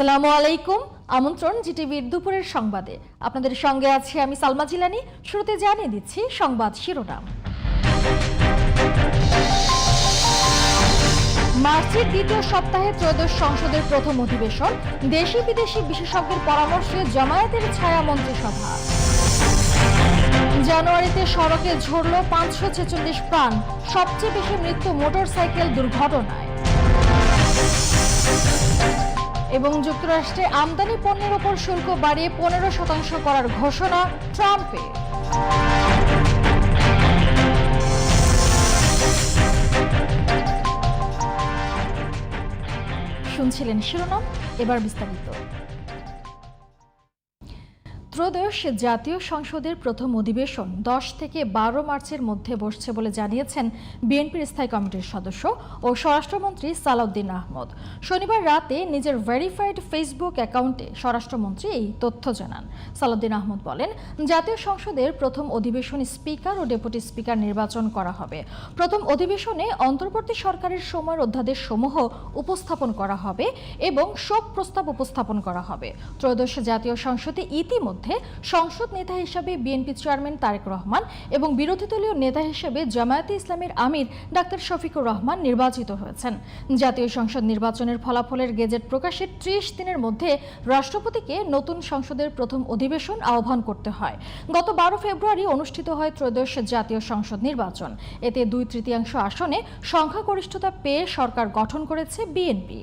আসসালামু আলাইকুম। আমন্ত্রণ জিটিভির দুপুরের সংবাদে। আপনাদের সঙ্গে আছি আমি সালমা জিলানি। শুরুতে জানিয়ে দিচ্ছি সংবাদ শিরোনাম। মার্চের দ্বিতীয় সপ্তাহে ত্রয়োদশ সংসদের প্রথম অধিবেশন। দেশি বিদেশি বিশেষজ্ঞের পরামর্শে জামায়াতের ছায়া মন্ত্রিসভা। জানুয়ারিতে সড়কে ঝরল পাঁচশো ছেচল্লিশ প্রাণ। সবচেয়ে বেশি মৃত্যু মোটরসাইকেল দুর্ঘটনায়। এবং যুক্তরাষ্ট্রে আমদানি পণ্যের উপর শুল্ক বাড়িয়ে পনেরো শতাংশ করার ঘোষণা ট্রাম্পের। শুনছিলেন শিরোনাম, এবার বিস্তারিত। ত্রয়োদশ জাতীয় সংসদের প্রথম অধিবেশন দশ থেকে বারো মার্চের মধ্যে বসছে বলে জানিয়েছেন বিএনপির স্থায়ী কমিটির সদস্য ও স্বরাষ্ট্রমন্ত্রী সালাউদ্দিন আহমদ। শনিবার রাতে নিজের ভেরিফাইড ফেসবুক অ্যাকাউন্টে স্বরাষ্ট্রমন্ত্রী এই তথ্য জানান। সালাউদ্দিন আহমদ বলেন, জাতীয় সংসদের প্রথম অধিবেশনে স্পিকার ও ডেপুটি স্পিকার নির্বাচন করা হবে। প্রথম অধিবেশনে অন্তর্বর্তী সরকারের সময়ের অধ্যাদেশ সমূহ উপস্থাপন করা হবে এবং শোক প্রস্তাব উপস্থাপন করা হবে। ত্রয়োদশ জাতীয় সংসদে ইতিমধ্যে সংসদ নেতা হিসাবে বিএনপি চেয়ারম্যান তারেক রহমান এবং বিরোধী দলীয় নেতা হিসেবে জামায়াতে ইসলামের আমির ডাক্তার শফিকুর রহমান নির্বাচিত হয়েছেন। জাতীয় সংসদ নির্বাচনের ফলাফলের গেজেট প্রকাশের ত্রিশ দিনের মধ্যে রাষ্ট্রপতিকে নতুন সংসদের প্রথম অধিবেশন আহ্বান করতে হয়। গত বারো ফেব্রুয়ারি অনুষ্ঠিত হয় ত্রয়োদশ জাতীয় সংসদ নির্বাচন। এতে দুই তৃতীয়াংশ আসনে সংখ্যাগরিষ্ঠতা পেয়ে সরকার গঠন করেছে বিএনপি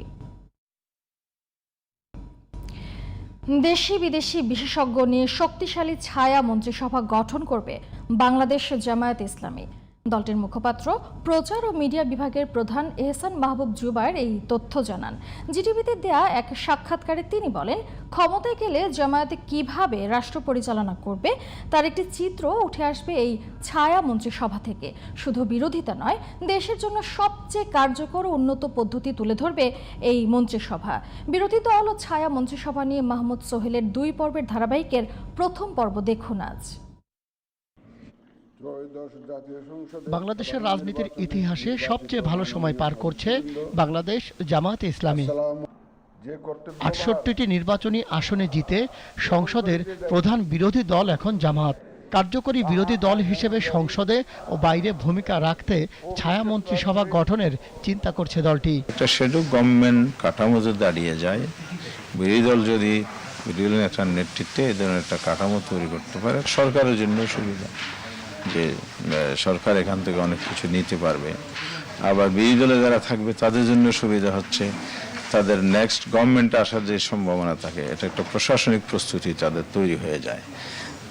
দেশি বিদেশি বিশেষজ্ঞ নিয়ে শক্তিশালী ছায়া মন্ত্রিসভা গঠন করবে বাংলাদেশ জামায়াত ইসলামী। দলটির মুখপাত্র, প্রচার ও মিডিয়া বিভাগের প্রধান এহসান মাহবুব জুবায়ের এই তথ্য জানান। জিটিভিতে দেয়া এক সাক্ষাৎকারে তিনি বলেন, ক্ষমতায় গেলে জামায়াতে কীভাবে রাষ্ট্র পরিচালনা করবে, তার একটি চিত্র উঠে আসবে এই ছায়া মন্ত্রিসভা থেকে। শুধু বিরোধিতা নয়, দেশের জন্য সবচেয়ে কার্যকর ও উন্নত পদ্ধতি তুলে ধরবে এই মন্ত্রিসভা। বিরোধী দল ও ছায়া মন্ত্রিসভা নিয়ে মাহমুদ সোহেলের দুই পর্বের ধারাবাহিকের প্রথম পর্ব দেখুন আজ। বাংলাদেশের রাজনীতির ইতিহাসে সবচেয়ে ভালো সময় পার করছে বাংলাদেশ জামায়াতে ইসলামী। আটষট্টিটি নির্বাচনী আসনে জিতে সংসদের প্রধান বিরোধী দল এখন জামাত কার্যকরী বিরোধী দল হিসেবে সংসদে ও বাইরে ভূমিকা রাখতে ছায়া মন্ত্রিসভা গঠনের চিন্তা করছে দলটি। একটা সেটু গভর্নমেন্ট কাঠামো দাঁড়িয়ে যায়। বিরোধী দল যদি বিরোধী একটা নেতৃত্বে ধরনের একটা কাঠামো তৈরি করতে পারে, সরকারের জন্য সুবিধা। যে সরকার এখান থেকে অনেক কিছু নিতে পারবে। আবার বিরোধী দলে যারা থাকবে, তাদের জন্য সুবিধা হচ্ছে। তাদের নেক্সট গভর্নমেন্ট আসার যে সম্ভাবনা থাকে, এটা একটা প্রশাসনিক প্রস্তুতি তাদের তৈরি হয়ে যায়।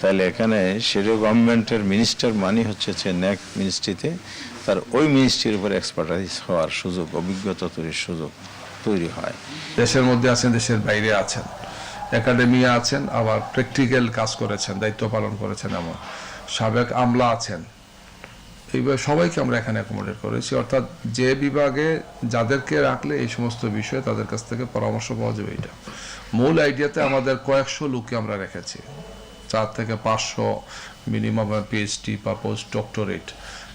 তাহলে এখানে সেরো গভর্নমেন্টের মিনিস্টার মানি হচ্ছে যে নেক্সট মিনিস্ট্রিতে তার ওই মিনিস্ট্রির উপর এক্সপার্টাইজ হওয়ার সুযোগ, অভিজ্ঞতা তৈরির সুযোগ তৈরি হয়। দেশের মধ্যে আছেন, দেশের বাইরে আছেন। একাডেমিয়া আছেন, আবার প্র্যাকটিক্যাল কাজ করেছেন, দায়িত্ব পালন করেছেন এমন। সাবেক আমলা আছেন। এইভাবে সবাইকে আমরা এখানে অ্যাকোমোডেট করেছি। অর্থাৎ যে বিভাগে যাদেরকে রাখলে এই সমস্ত বিষয়ে তাদের কাছ থেকে পরামর্শ পাওয়া যাবে এটা। মূল আইডিয়াতে আমাদের কয়েকশো লোককে আমরা রেখেছি। চার থেকে পাঁচশো মিনিমাম পিএইচডি বা পোস্ট ডক্টরেট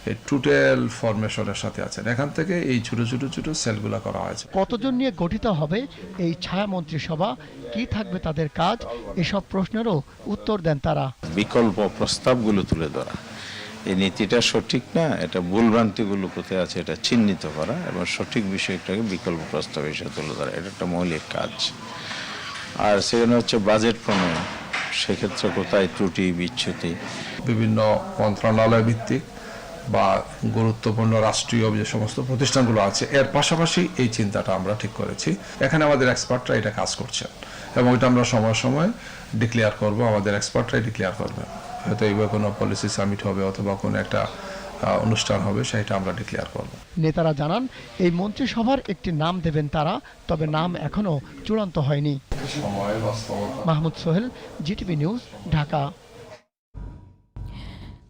এই টোটাল ফরমেশনের সাথে আছেন। এখান থেকে এই ছোট ছোট ছোট সেলগুলো করা হয়েছে। কতজন নিয়ে গঠিত হবে এই ছায়া মন্ত্রিসভা? কি থাকবে তাদের কাজ? এসব প্রশ্নেরও উত্তর দেন তারা। বিকল্প প্রস্তাবগুলো তুলে ধরা। এই নীতিটা সঠিক না এটা ভুলভ্রান্তিগুলো কোথায় আছে এটা চিহ্নিত করা এবং সঠিক বিষয়টাকে বিকল্প প্রস্তাব হিসেবে তুলে ধরা। এটা একটা মৌলিক কাজ। আর সেখানে হচ্ছে বাজেট প্রণয়ন। সেক্ষেত্রে কোথায় ত্রুটি বিচ্যুতি বিভিন্ন মন্ত্রণালয় ভিত্তিক বা গুরুত্বপূর্ণ রাষ্ট্রীয় যে সমস্ত প্রতিষ্ঠানগুলো আছে এর পাশাপাশি এই চিন্তাটা আমরা ঠিক করেছি। এখানে আমাদের এক্সপার্টরা এটা কাজ করছেন এবং এটা আমরা সময় সময় ডিক্লেয়ার করব আমাদের এক্সপার্টরাই ডিক্লেয়ার করবে। হয়তো এইভাবে কোনো পলিসি সামিট হবে অথবা কোনো একটা অনুষ্ঠান হবে সেটা আমরা ডিক্লেয়ার করব। নেতারা জানান এই মন্ত্রিসভার একটি নাম দেবেন তারা তবে নাম এখনও চূড়ান্ত হয়নি। Mahmud Sohel GTV news Dhaka.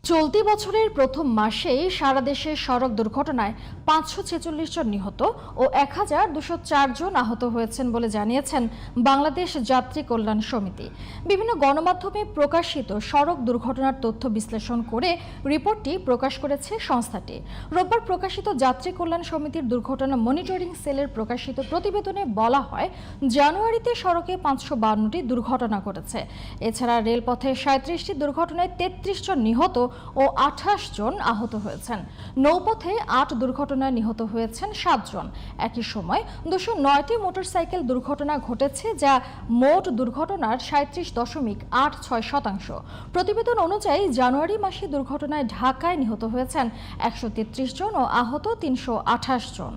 চলতি বছরের প্রথম মাসেই সারা দেশে সড়ক দুর্ঘটনায় পাঁচশো ছেচল্লিশ জন নিহত ও এক হাজার দুশো জন আহত হয়েছেন বলে জানিয়েছেন বাংলাদেশ যাত্রী কল্যাণ সমিতি। বিভিন্ন গণমাধ্যমে প্রকাশিত সড়ক দুর্ঘটনার তথ্য বিশ্লেষণ করে রিপোর্টটি প্রকাশ করেছে সংস্থাটি। রোববার প্রকাশিত যাত্রী কল্যাণ সমিতির দুর্ঘটনা মনিটরিং সেলের প্রকাশিত প্রতিবেদনে বলা হয়, জানুয়ারিতে সড়কে পাঁচশো বান্নটি দুর্ঘটনা ঘটেছে। এছাড়া রেলপথে সাঁত্রিশটি দুর্ঘটনায় তেত্রিশ জন নিহত ও আঠাশ জন আহত হয়েছেন। নৌপথে আট দুর্ঘটনায় নিহত হয়েছেন সাতজন একই সময় দুশো নয়টি মোটরসাইকেল দুর্ঘটনা ঘটেছে, যা মোট দুর্ঘটনার সাঁত্রিশ দশমিক আট ছয় শতাংশ। প্রতিবেদন অনুযায়ী জানুয়ারি মাসে দুর্ঘটনায় ঢাকায় নিহত হয়েছেন একশো তেত্রিশ জন ও আহত তিনশো আঠাশ জন।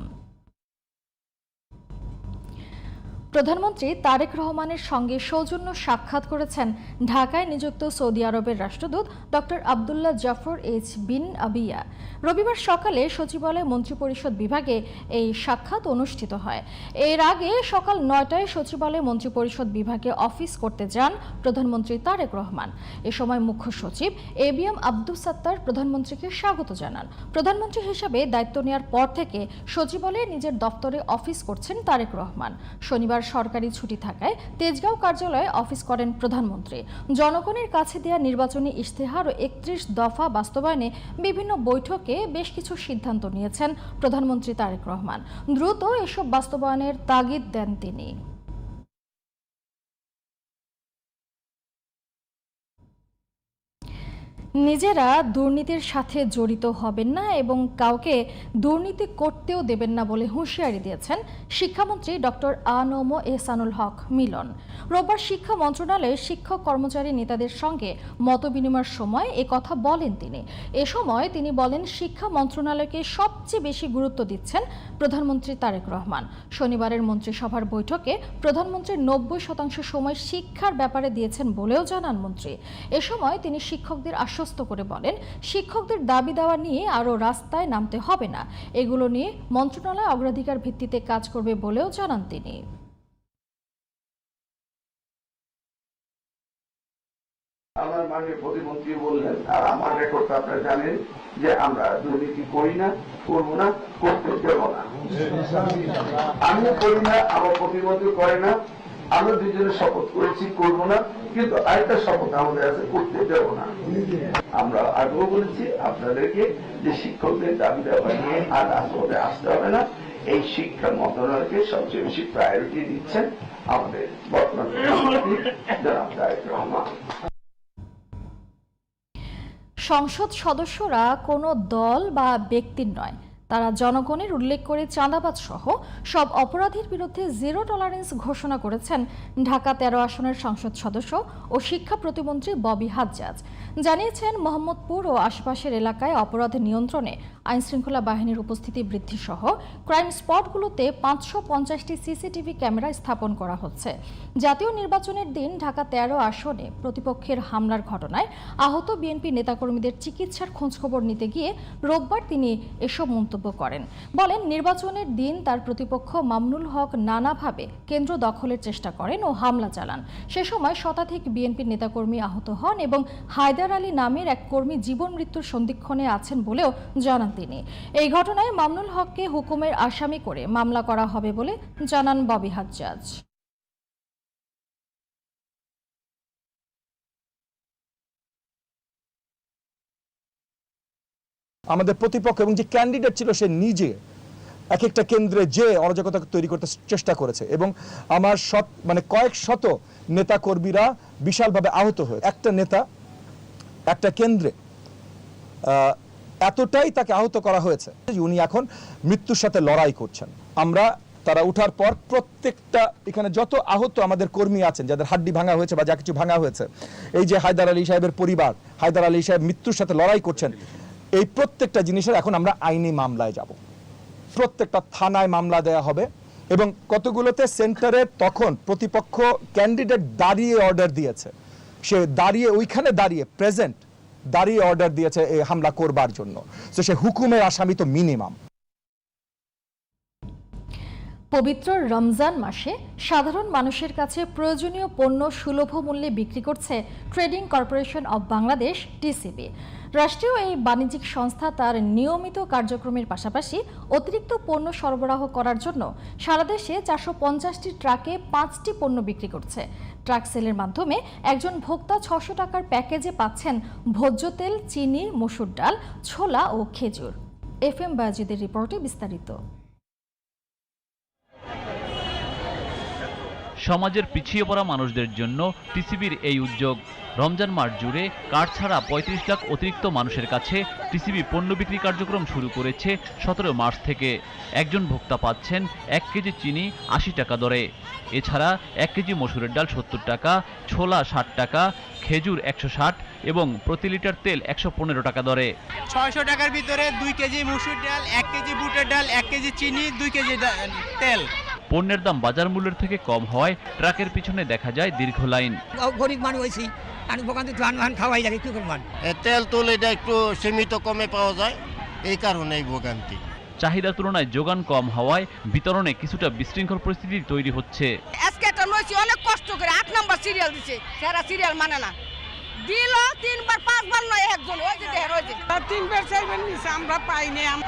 প্রধানমন্ত্রী তারেক রহমানের সঙ্গে সৌজন্য সাক্ষাৎ করেছেন ঢাকায় নিযুক্ত সৌদি আরবের রাষ্ট্রদূত doctor Abdullah Jafar H bin Abiya. রবিবার সকালে সচিবালয় মন্ত্রিপরিষদ বিভাগে এই সাক্ষাৎ অনুষ্ঠিত হয়। এর আগে সকাল নয়টায় সচিবালয় মন্ত্রিপরিষদ বিভাগে অফিস করতে যান প্রধানমন্ত্রী তারেক রহমান। এ সময় মুখ্য সচিব A B M Abdul Sattar প্রধানমন্ত্রীকে স্বাগত জানান। প্রধানমন্ত্রী হিসেবে দায়িত্ব নেওয়ার পর থেকে সচিবালয়ে নিজের দপ্তরে অফিস করছেন তারেক রহমান। শনিবার সরকারি ছুটি থাকায় তেজগাঁও কার্যালয়ে অফিস করেন প্রধানমন্ত্রী। জনগণের কাছে দেয়া নির্বাচনী ইশতেহার ও একত্রিশ দফা বাস্তবায়নে বিভিন্ন বৈঠকে বেশ কিছু সিদ্ধান্ত নিয়েছেন প্রধানমন্ত্রী তারেক রহমান। দ্রুত এসব বাস্তবায়নের তাগিদ দেন তিনি। নিজেরা দুর্নীতির সাথে জড়িত হবেন না এবং কাউকে দুর্নীতি করতেও দেবেন না বলে হুঁশিয়ারি দিয়েছেন শিক্ষামন্ত্রী ডক্টর আনম এহসানুল হক মিলন। রোববার শিক্ষা মন্ত্রণালয়ের শিক্ষক কর্মচারী নেতাদের সঙ্গে মতবিনিময়ের সময় এ কথা বলেন তিনি। এ সময় তিনি বলেন, শিক্ষা মন্ত্রণালয়কে সবচেয়ে বেশি গুরুত্ব দিচ্ছেন প্রধানমন্ত্রী তারেক রহমান। শনিবারের মন্ত্রিসভার বৈঠকে প্রধানমন্ত্রী নব্বই শতাংশ সময় শিক্ষার ব্যাপারে দিয়েছেন বলেও জানান মন্ত্রী। এ সময় তিনি শিক্ষকদের আশ্বস্ত করে বলেন, শিক্ষকদের দাবি দেওয়া নিয়ে আরও রাস্তায় নামতে হবে না। এগুলো নিয়ে মন্ত্রণালয় অগ্রাধিকার ভিত্তিতে কাজ করবে বলেও জানান তিনি। আমার মাননীয় প্রতিমন্ত্রী বললেন, আর আমার রেকর্ড আপনারা জানেন যে আমরা দুর্নীতি করি না, করব না, করতে দেব না। আমিও করি না, আমার প্রতিমন্ত্রী করে না। আমরা দুজনে শপথ করেছি, করব না, কিন্তু আরেকটা শপথ আমাদের আছে করতে দেব না। আমরা আগেও বলেছি, আপনাদেরকে যে শিক্ষকদের দাবি দেওয়া নিয়ে আর রাজপথে আসতে হবে না। এই শিক্ষা মন্ত্রণালয়কে সবচেয়ে বেশি প্রায়োরিটি দিচ্ছেন আমাদের বর্তমান জনাব তারেক রহমান। সংসদ সদস্যরা কোনো দল বা ব্যক্তির নয় তারা জনগণের উল্লেখ করে চাঁদাবাজ সহ সব অপরাধীর বিরুদ্ধে জিরো টলারেন্স ঘোষণা করেছেন ঢাকা তেরো আসনের সংসদ সদস্য ও শিক্ষা প্রতিমন্ত্রী ববি হাজ্জাজ। জানিয়েছেন, মোহাম্মদপুর ও আশপাশের এলাকায় অপরাধ নিয়ন্ত্রণে আইনশৃঙ্খলা বাহিনীর উপস্থিতি বৃদ্ধি সহ ক্রাইম স্পটগুলোতে পাঁচশো পঞ্চাশটি সিসিটিভি ক্যামেরা স্থাপন করা হচ্ছে। জাতীয় নির্বাচনের দিন ঢাকা তেরো আসনে প্রতিপক্ষের হামলার ঘটনায় আহত বিএনপি নেতাকর্মীদের চিকিৎসার খোঁজখবর নিতে গিয়ে রোববার তিনি এসব মন্তব্য করেন। বলেন, নির্বাচনের দিন তার প্রতিপক্ষ মামনুল হক নানাভাবে কেন্দ্র দখলের চেষ্টা করেন ও হামলা চালান। সে সময় শতাধিক বিএনপির নেতাকর্মী আহত হন এবং হায়দার আলী নামের এক কর্মী জীবন মৃত্যুর সন্ধিক্ষণে আছেন বলেও জানান তিনি। এই ঘটনায় মামনুল হককে হুকুমের আসামি করে মামলা করা হবে বলে জানান ববি হাজ্জাজ। আমাদের প্রতিপক্ষ এবং যে ক্যান্ডিডেট ছিল সে নিজে এক একটা কেন্দ্রে যে অরাজকতা তৈরি করতে চেষ্টা করেছে এবং আমার শত মানে কয়েক শত নেতা কর্মীরা বিশালভাবে আহত হয়ে, একটা নেতা, একটা কেন্দ্রে এতটাই তাকে আহত করা হয়েছে উনি এখন মৃত্যুর সাথে লড়াই করছেন। আমরা, তারা উঠার পর প্রত্যেকটা, এখানে যত আহত আমাদের কর্মী আছেন, যাদের হাড্ডি ভাঙা হয়েছে বা যা কিছু ভাঙা হয়েছে, এই যে হায়দার আলী সাহেবের পরিবার, হায়দার আলী সাহেব মৃত্যুর সাথে লড়াই করছেন এই প্রত্যেকটা জিনিসের এখন আমরা আইনি মামলায় যাব। প্রত্যেকটা থানায় মামলা দেয়া হবে এবং কতগুলোতে সেন্টারে তখন প্রতিপক্ষ ক্যান্ডিডেট দাঁড়িয়ে অর্ডার দিয়েছে। সে দাঁড়িয়ে, ওইখানে দাঁড়িয়ে, প্রেজেন্ট, দাঁড়িয়ে অর্ডার দিয়েছে এই হামলা করবার জন্য। তো সে হুকুমের আসামি তো মিনিমাম। পবিত্র রমজান মাসে সাধারণ মানুষের কাছে প্রয়োজনীয় পণ্য সুলভ মূল্যে বিক্রি করছে trading corporation of Bangladesh, TCB. রাষ্ট্রীয় এই বাণিজ্যিক সংস্থা তার নিয়মিত কার্যক্রমের পাশাপাশি অতিরিক্ত পণ্য সরবরাহ করার জন্য সারা দেশে চারশো পঞ্চাশটি ট্রাকে পাঁচটি পণ্য বিক্রি করছে। ট্রাক সেলের মাধ্যমে একজন ভোক্তা ছশো টাকার প্যাকেজে পাচ্ছেন ভোজ্য তেল, চিনি, মসুর ডাল, ছোলা ও খেজুর। এফ এম বাজিদের রিপোর্টে বিস্তারিত। সমাজের পিছিয়ে পড়া মানুষদের জন্য টিসিবির এই উদ্যোগ। রমজান মাস জুড়ে কার্ড ছাড়া পঁয়ত্রিশ লাখ অতিরিক্ত মানুষের কাছে টিসিবি পণ্য বিক্রি কার্যক্রম শুরু করেছে সতেরো মার্চ থেকে। একজন ভোক্তা পাচ্ছেন এক কেজি চিনি আশি টাকা দরে। এছাড়া এক কেজি মসুরের ডাল সত্তর টাকা, ছোলা ষাট টাকা, খেজুর একশো ষাট এবং প্রতি লিটার তেল একশো পনেরো টাকা দরে। ছয়শো টাকার ভিতরে দুই কেজি মসুর ডাল, এক কেজি বুটের ডাল, এক কেজি চিনি, দুই কেজি তেল। পণ্যের দাম বাজার মূল্যের থেকে কম হওয়ায় ট্রাকের পিছনে দেখা যায় দীর্ঘ লাইন। গরিব মানুষ হয়েছি আমি দোকান থেকে ধান খাওয়াই লাগে কি করবেন তেল তুল এটা একটু সীমিত কমে পাওয়া যায় এই কারণে এই ভোগান্তি। চাহিদার তুলনায় যোগান কম হওয়ায় বিতরণে কিছুটা বিশৃঙ্খল পরিস্থিতি তৈরি হচ্ছে। আজকে একটা লইছি অনেক কষ্ট করে আট নাম্বার সিরিয়াল দিছে সেরা সিরিয়াল মানে না। দিল তিনবার পাঁচবার নয় একজন ওই যে দেখেন, ওই যে। তিনবার চাইবেন নিছে আমরা পাইনি আম-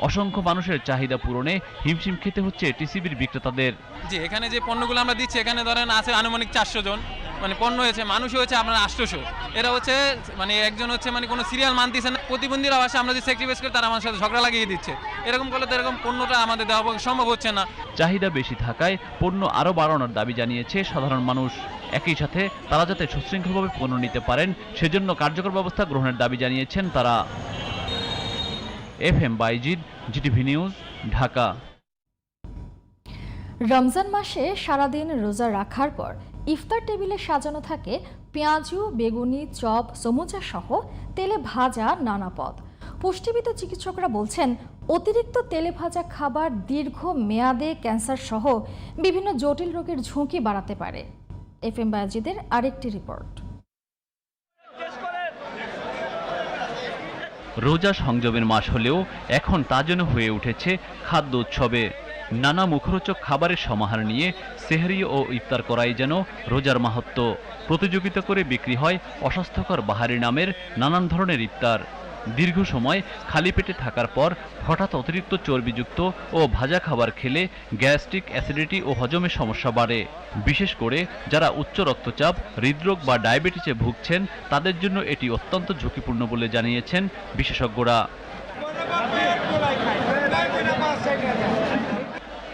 অসংখ্য মানুষের চাহিদা পূরণে হিমশিম খেতে হচ্ছে টিসিবির বিক্রেতাদের। যে এখানে যে পণ্যগুলো আমরা দিচ্ছি এখানে ধরেন আছে আনুমানিক চারশো জন। মানে পণ্য হয়েছে মানুষ হয়েছে আপনার আটশোশো এরা হচ্ছে মানে একজন হচ্ছে মানে কোনো সিরিয়াল মানতেছে না। প্রতিবন্ধীরা আসে আমরা যে স্যাক্রিফাইস করি তারা আমার সাথে ঝগড়া লাগিয়ে দিচ্ছে। এরকম করলে তো এরকম পণ্যটা আমাদের দেওয়া সম্ভব হচ্ছে না। চাহিদা বেশি থাকায় পণ্য আরও বাড়ানোর দাবি জানিয়েছে সাধারণ মানুষ। একই সাথে তারা যাতে সুশৃঙ্খলভাবে পণ্য নিতে পারেন সেজন্য কার্যকর ব্যবস্থা গ্রহণের দাবি জানিয়েছেন তারা। F M Baizid GTV news Dhaka. Ramzan মাসে সারাদিন রোজা রাখার পর ইফতার টেবিলে সাজানো থাকে পেঁয়াজু, বেগুনি, চপ, সমুচা সহ তেলে ভাজা নানা পদ। পুষ্টিবিদ চিকিৎসকরা বলছেন, অতিরিক্ত তেলে ভাজা খাবার দীর্ঘ মেয়াদে ক্যান্সার সহ বিভিন্ন জটিল রোগের ঝুঁকি বাড়াতে পারে। এফ এম বায়াজিদের আরেকটি রিপোর্ট। রোজা সংযমের মাস হলেও এখন তা যেন হয়ে উঠেছে খাদ্য উৎসবে। নানা মুখরোচক খাবারের সমাহার নিয়ে সেহরি ও ইফতার করাই যেন রোজার মাহাত্ম প্রতিযোগিতা করে বিক্রি হয় অস্বাস্থ্যকর বাহারি নামের নানান ধরনের ইফতার। দীর্ঘ সময় খালি পেটে থাকার পর হঠাৎ অতিরিক্ত চর্বিযুক্ত ও ভাজা খাবার খেলে গ্যাস্ট্রিক অ্যাসিডিটি ও হজমের সমস্যা বাড়ে। বিশেষ করে যারা উচ্চ রক্তচাপ, হৃদরোগ বা ডায়াবেটিসে ভুগছেন, তাদের জন্য এটি অত্যন্ত ঝুঁকিপূর্ণ বলে জানিয়েছেন বিশেষজ্ঞরা।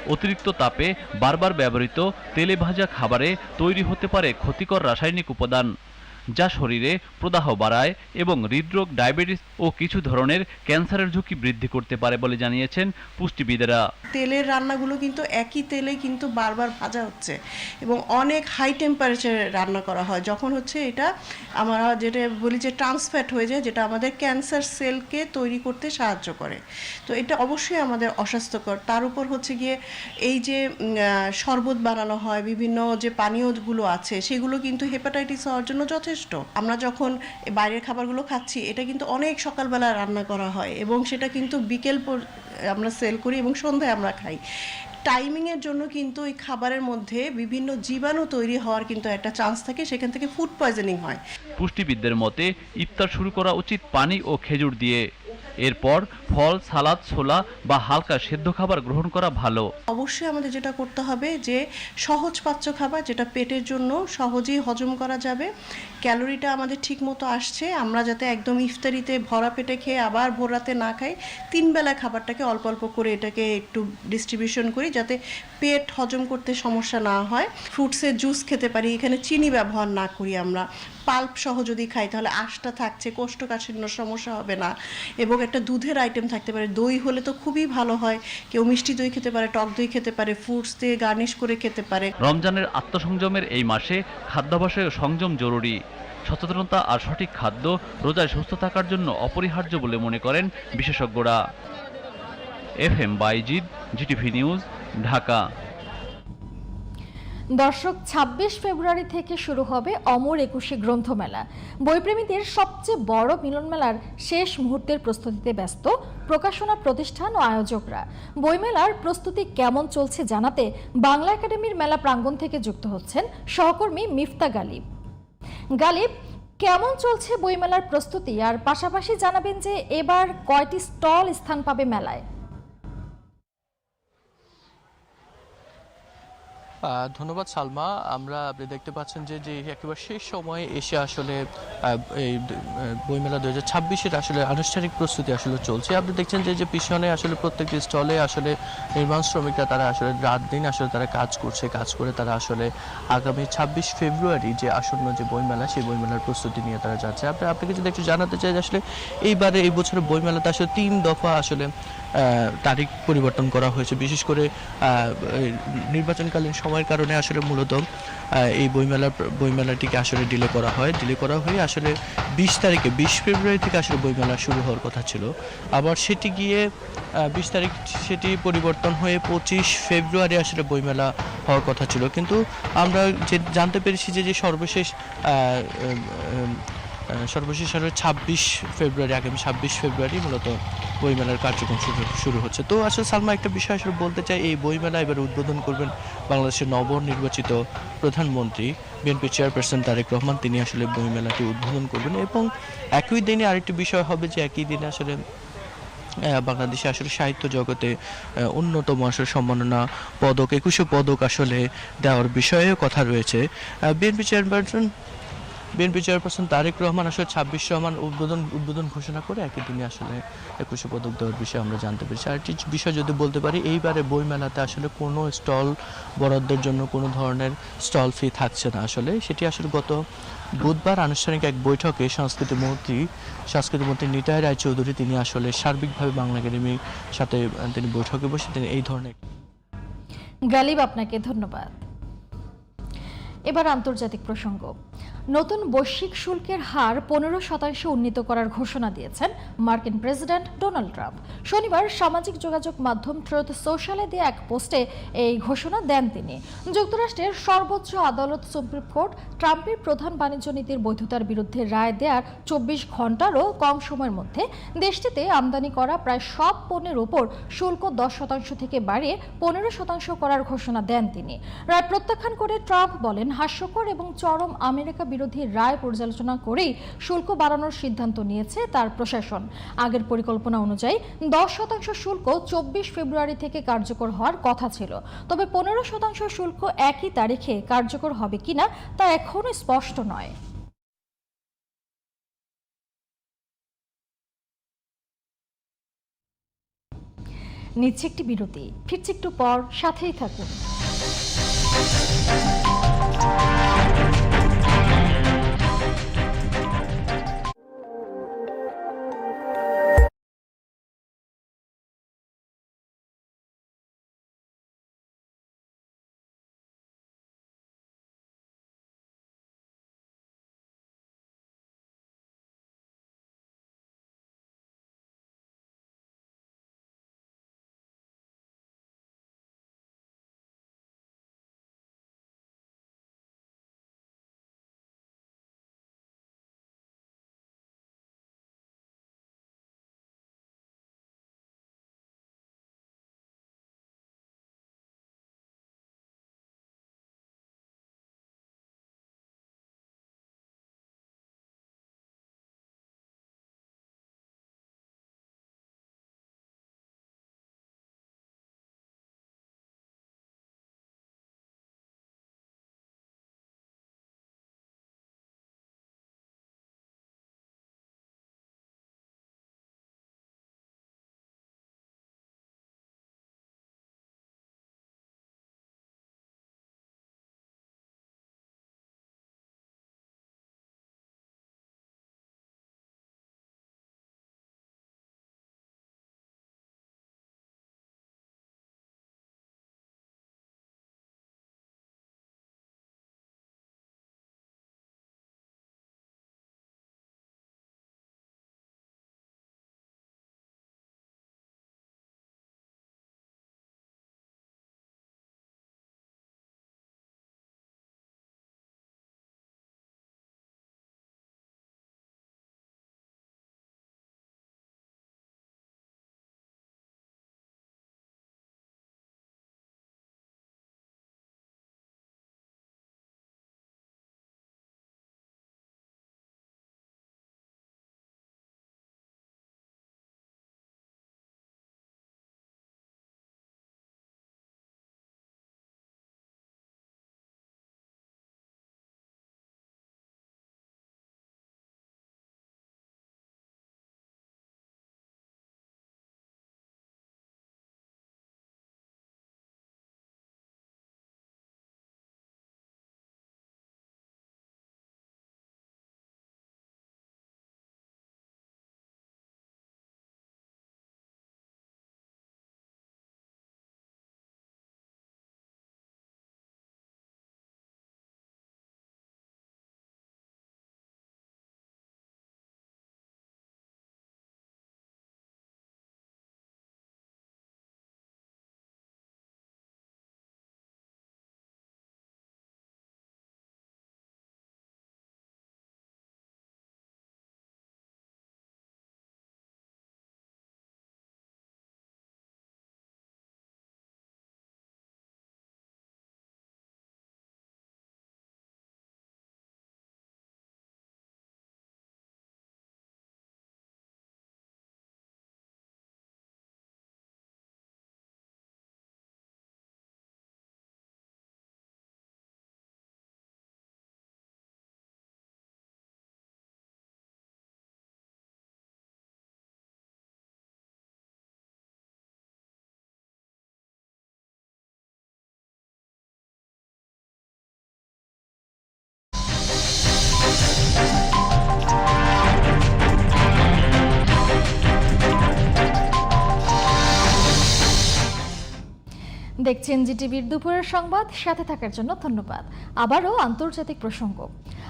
অতিরিক্ত তাপে বারবার ব্যবহৃত তেলে ভাজা খাবারে তৈরি হতে পারে ক্ষতিকর রাসায়নিক উপাদান। যা শরীরে প্রদাহ বাড়ায় এবং হৃদরোগ, ডায়াবেটিস ও কিছু ধরনের ক্যান্সারের ঝুঁকি বৃদ্ধি করতে পারে বলে জানিয়েছেন পুষ্টিবিদেরা। তেলের রান্নাগুলো কিন্তু একই তেলে কিন্তু বারবার ভাজা হচ্ছে এবং অনেক হাই টেম্পারেচারে রান্না করা হয়। যখন হচ্ছে এটা আমরা যেটা বলি যে ট্রান্সফ্যাট হয়ে যায়, যেটা আমাদের ক্যান্সার সেলকে তৈরি করতে সাহায্য করে। তো এটা অবশ্যই আমাদের অস্বাস্থ্যকর। তার উপর হচ্ছে গিয়ে এই যে শরবত বানানো হয়, বিভিন্ন যে পানীয়গুলো আছে, সেগুলো কিন্তু হেপাটাইটিস হওয়ার জন্য যথেষ্ট আমরা যখন বাইরের খাবারগুলো খাচ্ছি, এটা কিন্তু অনেক সকালবেলা রান্না করা হয় এবং সেটা কিন্তু বিকেল পর- আমরা সেল করি এবং সন্ধ্যায় আমরা খাই। টাইমিংয়ের জন্য কিন্তু এই খাবারের মধ্যে বিভিন্ন জীবাণু তৈরি হওয়ার কিন্তু একটা চান্স থাকে, সেখান থেকে ফুড পয়জনিং হয়। পুষ্টিবিদদের মতে, ইফতার শুরু করা উচিত পানি ও খেজুর দিয়ে। এরপর ফল, সালাদ, ছোলা বা হালকা সেদ্ধ খাবার গ্রহণ করা ভালো। অবশ্যই আমাদের যেটা করতে হবে যে, সহজ পাচ্য খাবার যেটা পেটের জন্য সহজেই হজম করা যাবে। ক্যালোরিটা আমাদের ঠিক মতো আসছে, আমরা যাতে একদম ইফতারিতে ভরা পেটে খেয়ে আবার ভোর রাতে না খাই, তিন বেলা খাবারটাকে অল্প অল্প করে এটাকে একটু ডিস্ট্রিবিউশন করি যাতে পেট হজম করতে সমস্যা না হয়। ফ্রুটসের জুস খেতে পারি, এখানে চিনি ব্যবহার না করি আমরা। পাল্প সহ যদি খাই, তাহলে আশটা থাকছে কোষ্ঠকাঠিন্য সমস্যা হবে না। এবং একটা দুধের আইটেম থাকতে পারে, দই হলে তো খুবই ভালো হয়। কেউ মিষ্টি দই খেতে পারে, টক দই খেতে পারে ফ্রুটস দিয়ে গার্নিশ করে খেতে পারে। রমজানের আত্মসংযমের এই মাসে খাদ্যাভ্যাসে সংযম জরুরি। সচেতনতা আর সঠিক খাদ্য রোজায় সুস্থ থাকার জন্য অপরিহার্য বলে মনে করেন বিশেষজ্ঞরা। F M Baizid, GTV news Dhaka. দর্শক ২৬ ফেব্রুয়ারি থেকে শুরু হবে অমর একুশে গ্রন্থমেলা। বইপ্রেমীদের সবচেয়ে বড় মিলনমেলার শেষ মুহূর্তের প্রস্তুতিতে ব্যস্ত প্রকাশনা প্রতিষ্ঠান ও আয়োজকরা। বইমেলার প্রস্তুতি কেমন চলছে জানাতে বাংলা একাডেমির মেলা প্রাঙ্গণ থেকে যুক্ত হচ্ছেন সহকর্মী মিফতা গালিব। গালিব, কেমন চলছে বইমেলার প্রস্তুতি? আর পাশাপাশি জানাবেন যে এবার কয়টি স্টল স্থান পাবে মেলায়? ধন্যবাদ সালমা। আমরা আপনি দেখতে পাচ্ছেন যে যে একেবারে শেষ সময়ে এসে আসলে এই বইমেলা দু হাজার ছাব্বিশের আসলে আনুষ্ঠানিক প্রস্তুতি আসলে চলছে। আপনি দেখছেন যে যে পিছনে আসলে প্রত্যেকটি স্টলে আসলে নির্মাণ শ্রমিকরা তারা আসলে রাত দিন আসলে তারা কাজ করছে, কাজ করে তারা আসলে আগামী ছাব্বিশ ফেব্রুয়ারি যে আসন্ন যে বইমেলা, সেই বইমেলার প্রস্তুতি নিয়ে তারা যাচ্ছে। আপনি, আপনাকে যদি একটু জানাতে চাই যে আসলে এইবারে এই বছরের বইমেলাতে আসলে তিন দফা আসলে তারিখ পরিবর্তন করা হয়েছে। বিশেষ করে নির্বাচনকালীন সময়ের কারণে আসলে মূলত এই বইমেলা বইমেলাটিকে আসলে ডিলে করা হয়। ডিলে করা হয়ে আসলে বিশ তারিখে, বিশ ফেব্রুয়ারি থেকে আসলে বইমেলা শুরু হওয়ার কথা ছিল। আবার সেটি গিয়ে বিশ তারিখ সেটি পরিবর্তন হয়ে পঁচিশ ফেব্রুয়ারি আসলে বইমেলা হওয়ার কথা ছিল। কিন্তু আমরা যে, জানতে পেরেছি যে যে সর্বশেষ সর্বশেষ আসলে ছাব্বিশ ফেব্রুয়ারি, আগামী ছাব্বিশ ফেব্রুয়ারি মূলত বইমেলার কার্যক্রম শুরু শুরু হচ্ছে। তো আসলে সালমা, একটা বিষয় আসলে বলতে চাই, এই বইমেলা এবার উদ্বোধন করবেন বাংলাদেশের নবনির্বাচিত প্রধানমন্ত্রী, বিএনপি চেয়ারপারসন তারেক রহমান। তিনি আসলে বইমেলাটি উদ্বোধন করবেন এবং একই দিনে আরেকটি বিষয় হবে যে একই দিনে আসলে বাংলাদেশে আসলে সাহিত্য জগতে অন্যতম আসলে সম্মাননা পদক, একুশে পদক আসলে দেওয়ার বিষয়েও কথা রয়েছে। BNP chairperson BNP chairperson Tarique Rahman আসলে ছাব্বিশ রহমান উদ্বোধন উদ্বোধন ঘোষণা করে একই দিনে আসলে একুশে পদক দেওয়ার বিষয়ে আমরা জানতে পেরেছি। আরেকটি বিষয় যদি বলতে পারি, এইবারে বইমেলাতে আসলে কোনো স্টল বরাদ্দের জন্য কোনো ধরনের স্টল ফি থাকছে না আসলে। সেটি আসলে গত বুধবার আনুষ্ঠানিক এক বৈঠকে সংস্কৃতি মন্ত্রী সংস্কৃতি মন্ত্রী নিতাই রায়চৌধুরী তিনি আসলে সার্বিকভাবে বাংলা একাডেমির সাথে তিনি বৈঠকে বসে তিনি এই ধরনের গালিব আপনাকে ধন্যবাদ। এবার আন্তর্জাতিক প্রসঙ্গ। নতুন বৈশ্বিক শুল্কের হার পনেরো শতাংশ উন্নীত করার ঘোষণা দিয়েছেন মার্কিন প্রেসিডেন্ট ডোনাল্ড ট্রাম্প। শনিবার সামাজিক যোগাযোগ মাধ্যম ট্রুথ সোশ্যালে দিয়ে এক পোস্টে এই ঘোষণা দেন তিনি। যুক্তরাষ্ট্রের সর্বোচ্চ আদালত সুপ্রিম কোর্ট ট্রাম্পের প্রধান বাণিজ্য নীতির বৈধতার বিরুদ্ধে রায় দেওয়ার চব্বিশ ঘন্টারও কম সময়ের মধ্যে দেশটিতে আমদানি করা প্রায় সব পণ্যের ওপর শুল্ক দশ শতাংশ থেকে বাড়িয়ে পনেরো শতাংশ করার ঘোষণা দেন তিনি। রায় প্রত্যাখ্যান করে ট্রাম্প বলেন, হাস্যকর এবং চরম আমেরিকা বিরোধী রায় পর্যালোচনা করেই শুল্ক বাড়ানোর সিদ্ধান্ত নিয়েছে তার প্রশাসন। আগের পরিকল্পনা অনুযায়ী দশ শতাংশ শুল্ক চব্বিশ ফেব্রুয়ারি থেকে কার্যকর হওয়ার কথা ছিল। তবে পনেরো শতাংশ শুল্ক একই তারিখে কার্যকর হবে কিনা তা এখনও স্পষ্ট নয়। নিচ্ছে একটি বিরতি। ফিরছে একটু পর, সাথেই থাকুন। দেখছেন জিটিভির দুপুরের সংবাদ সাথে থাকার জন্য ধন্যবাদ। আবারও আন্তর্জাতিক প্রসঙ্গ।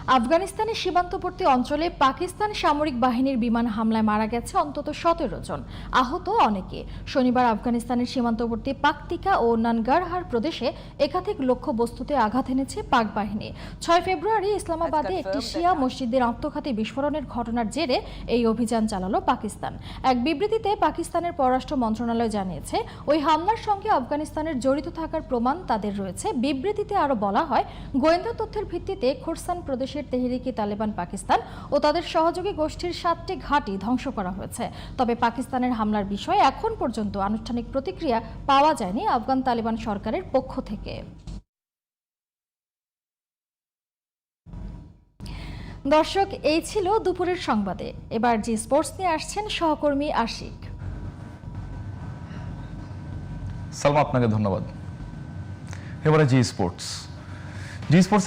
আফগানিস্তানের সীমান্তবর্তী অঞ্চলে পাকিস্তান সামরিক বাহিনীর বিমান হামলায় মারা গেছে অন্তত সতেরো জন। আহত অনেকে। শনিবার আফগানিস্তানের সীমান্তবর্তী পাকতিকা ও নানগারহার প্রদেশে একাধিক লক্ষ্য বস্তুতে আঘাত এনেছে পাক বাহিনী। ছয় ফেব্রুয়ারি ইসলামাবাদে একটি শিয়া মসজিদের আত্মঘাতী বিস্ফোরণের ঘটনার জেরে এই অভিযান চালালো পাকিস্তান। এক বিবৃতিতে পাকিস্তানের পররাষ্ট্র মন্ত্রণালয় জানিয়েছে ওই হামলার সঙ্গে আফগানিস্তানের জড়িত থাকার প্রমাণ তাদের রয়েছে। বিবৃতিতে আরও বলা হয় গোয়েন্দা তথ্যের ভিত্তিতে খোরসান প্রদেশের তেহরিকি তালেবান পাকিস্তান ও তাদের সহযোগী গোষ্ঠীর সাতটি ঘাঁটি ধ্বংস করা হয়েছে। তবে পাকিস্তানের হামলার বিষয়ে এখন পর্যন্ত আনুষ্ঠানিক প্রতিক্রিয়া পাওয়া যায়নি আফগান তালেবান সরকারের পক্ষ থেকে। দর্শক, এই ছিল দুপুরের সংবাদে। এবার জি স্পোর্টস নিয়ে আসছেন সহকর্মী আশিক। সালমা, আপনাকে ধন্যবাদ। এবারে জি স্পোর্টস। জি স্পোর্টস